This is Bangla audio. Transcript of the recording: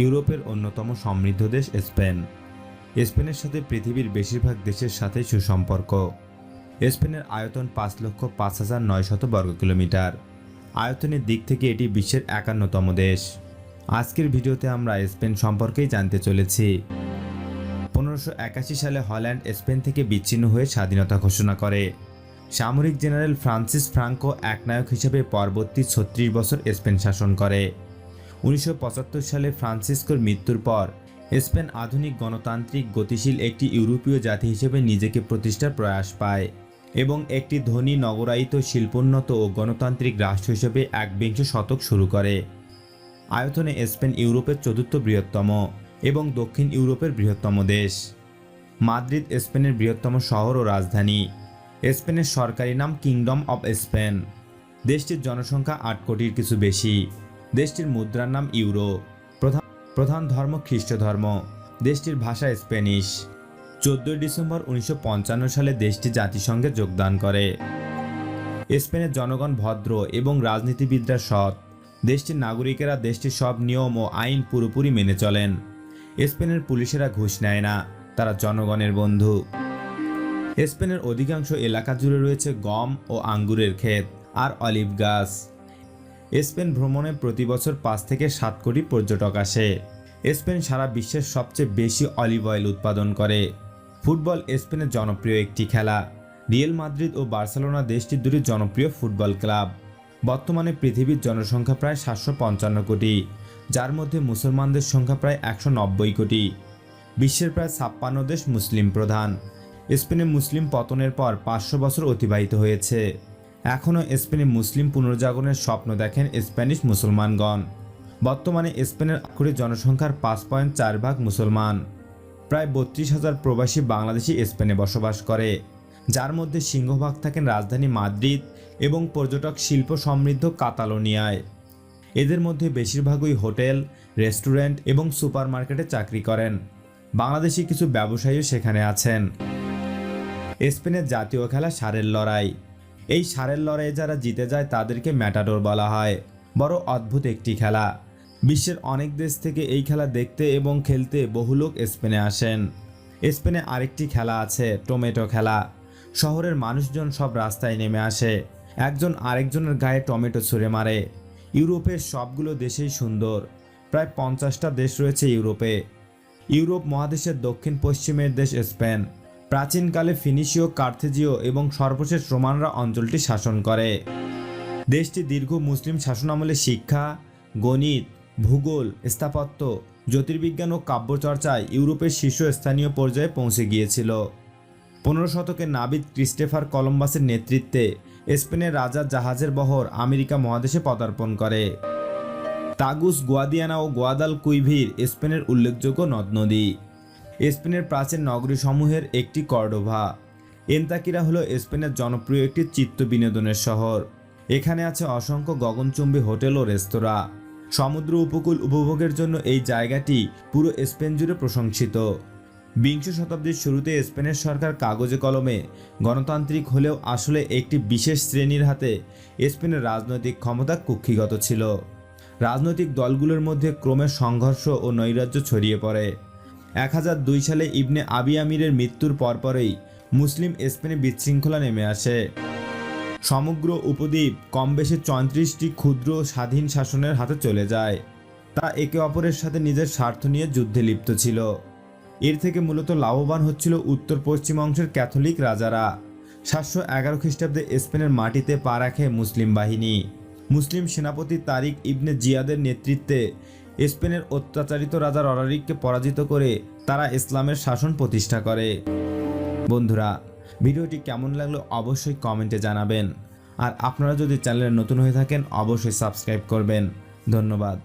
ইউরোপের অন্যতম সমৃদ্ধ দেশ স্পেন। স্পেনের সাথে পৃথিবীর বেশিরভাগ দেশের সাথে সুসম্পর্ক। স্পেনের আয়তন পাঁচ লক্ষ পাঁচ হাজার নয়শত বর্গ কিলোমিটার। আয়তনের দিক থেকে এটি বিশ্বের একান্নতম দেশ। আজকের ভিডিওতে আমরা স্পেন সম্পর্কেই জানতে চলেছি। পনেরোশো সালে হল্যান্ড স্পেন থেকে বিচ্ছিন্ন হয়ে স্বাধীনতা ঘোষণা করে। সামরিক জেনারেল ফ্রান্সিস ফ্রাঙ্কো একনায়ক হিসেবে পরবর্তী ছত্রিশ বছর স্পেন শাসন করে। উনিশশো পঁচাত্তর সালে ফ্রান্সিসকোর মৃত্যুর পর, স্পেন আধুনিক গণতান্ত্রিক, গতিশীল একটি ইউরোপীয় জাতি হিসেবে নিজেকে প্রতিষ্ঠার প্রয়াস পায় এবং একটি ধনী, নগরায়িত, শিল্পোন্নত ও গণতান্ত্রিক রাষ্ট্র হিসেবে একবিংশ শতক শুরু করে। আয়তনে স্পেন ইউরোপের চতুর্থ বৃহত্তম এবং দক্ষিণ ইউরোপের বৃহত্তম দেশ। মাদ্রিদ স্পেনের বৃহত্তম শহর ও রাজধানী। স্পেনের সরকারি নাম কিংডম অব স্পেন। দেশটির জনসংখ্যা আট কোটির কিছু বেশি। দেশটির মুদ্রার নাম ইউরো। প্রধান প্রধান ধর্ম খ্রিস্ট ধর্ম দেশটির ভাষা স্প্যানিশ। চোদ্দই ডিসেম্বর উনিশশো পঞ্চান্ন সালে দেশটি জাতিসংঘে যোগদান করে। স্পেনের জনগণ ভদ্র এবং রাজনীতিবিদরা সৎ। দেশটির নাগরিকেরা দেশটির সব নিয়ম ও আইন পুরোপুরি মেনে চলেন। স্পেনের পুলিশেরা ঘুষ নেয় না, তারা জনগণের বন্ধু। স্পেনের অধিকাংশ এলাকা জুড়ে রয়েছে গম ও আঙ্গুরের ক্ষেত আর অলিভ গাছ। স্পেন ভ্রমণে প্রতি বছর পাঁচ থেকে সাত কোটি পর্যটক আসে। স্পেন সারা বিশ্বের সবচেয়ে বেশি অলিভ অয়েল উৎপাদন করে। ফুটবল স্পেনের জনপ্রিয় একটি খেলা। রিয়েল মাদ্রিদ ও বার্সেলোনা দেশটির দুটি জনপ্রিয় ফুটবল ক্লাব। বর্তমানে পৃথিবীর জনসংখ্যা প্রায় সাতশো পঞ্চান্ন কোটি, যার মধ্যে মুসলমানদের সংখ্যা প্রায় একশো নব্বই কোটি। বিশ্বের প্রায় ছাপ্পান্ন দেশ মুসলিম প্রধান। স্পেনে মুসলিম পতনের পর পাঁচশো বছর অতিবাহিত হয়েছে। এখনও স্পেনে মুসলিম পুনর্জাগরণের স্বপ্ন দেখেন স্প্যানিশ মুসলমানগণ। বর্তমানে স্পেনের আক্ষরিক জনসংখ্যার পাঁচ পয়েন্ট চার ভাগ মুসলমান। প্রায় বত্রিশ হাজার প্রবাসী বাংলাদেশি স্পেনে বসবাস করে, যার মধ্যে সিংহভাগ থাকেন রাজধানী মাদ্রিদ এবং পর্যটক শিল্প সমৃদ্ধ কাতালোনিয়ায়। এদের মধ্যে বেশিরভাগই হোটেল, রেস্টুরেন্ট এবং সুপারমার্কেটে চাকরি করেন। বাংলাদেশি কিছু ব্যবসায়ীও সেখানে আছেন। স্পেনের জাতীয় খেলা সারের লড়াই। এই সারের লড়াইয়ে যারা জিতে যায় তাদেরকে ম্যাটাডোর বলা হয়। বড় অদ্ভুত একটি খেলা। বিশ্বের অনেক দেশ থেকে এই খেলা দেখতে এবং খেলতে বহু লোক স্পেনে আসেন। স্পেনে আরেকটি খেলা আছে, টমেটো খেলা। শহরের মানুষজন সব রাস্তায় নেমে আসে। একজন আরেকজনের গায়ে টমেটো ছুঁড়ে মারে। ইউরোপের সবগুলো দেশেই সুন্দর। প্রায় পঞ্চাশটা দেশ রয়েছে ইউরোপে। ইউরোপ মহাদেশের দক্ষিণ পশ্চিমের দেশ স্পেন। প্রাচীনকালে ফিনিশীয় কার্থেজীয় এবং সর্বশেষ রোমানরা অঞ্চলটি শাসন করে। দেশটি দীর্ঘ মুসলিম শাসনামলে শিক্ষা, গণিত, ভূগোল, স্থাপত্য, জ্যোতির্বিজ্ঞান ও কাব্যচর্চায় ইউরোপের শীর্ষস্থানীয় পর্যায়ে পৌঁছে গিয়েছিল। পনেরো শতকে নাবিদ ক্রিস্টেফার কলম্বাসের নেতৃত্বে স্পেনের রাজা জাহাজের বহর আমেরিকা মহাদেশে পদার্পণ করে। তাগুস, গোয়াদিয়ানা ও গোয়াদাল কুইভির স্পেনের উল্লেখযোগ্য নদ নদী স্পেনের প্রাচীন নগরীসমূহের একটি কর্ডোভা। এন্তাকিরা হলো স্পেনের জনপ্রিয় একটি চিত্ত বিনোদনের শহর। এখানে আছে অসংখ্য গগনচুম্বী হোটেল ও রেস্তোরাঁ। সমুদ্র উপকূল উপভোগের জন্য এই জায়গাটি পুরো স্পেন জুড়ে প্রশংসিত। বিংশ শতাব্দীর শুরুতে স্পেনের সরকার কাগজে কলমে গণতান্ত্রিক হলেও আসলে একটি বিশেষ শ্রেণির হাতে স্পেনের রাজনৈতিক ক্ষমতা কুক্ষিগত ছিল। রাজনৈতিক দলগুলোর মধ্যে ক্রমে সংঘর্ষ ও নৈরাজ্য ছড়িয়ে পড়ে। এক হাজার দুই সালে ইবনে আবি আমিরের মৃত্যুর পরপরই মুসলিম স্পেনে বিশৃঙ্খলা নেমে আসে। সমগ্র উপদ্বীপ কম বেশি চৌত্রিশটি ক্ষুদ্র স্বাধীন শাসনের হাতে চলে যায়। তারা একে অপরের সাথে নিজের স্বার্থ নিয়ে যুদ্ধে লিপ্ত ছিল। এর থেকে মূলত লাভবান হচ্ছিল উত্তর পশ্চিম অংশের ক্যাথলিক রাজারা। সাতশো এগারো খ্রিস্টাব্দে স্পেনের মাটিতে পা রাখে মুসলিম বাহিনী। মুসলিম সেনাপতি তারিক ইবনে জিয়াদের নেতৃত্বে স্পেনের অত্যাচারিত রাজা ররারিককে পরাজিত করে তারা ইসলামের শাসন প্রতিষ্ঠা করে। বন্ধুরা, ভিডিওটি কেমন লাগল অবশ্যই কমেন্টে জানাবেন। আর আপনারা যদি চ্যানেলে নতুন হয়ে থাকেন, অবশ্যই সাবস্ক্রাইব করবেন। ধন্যবাদ।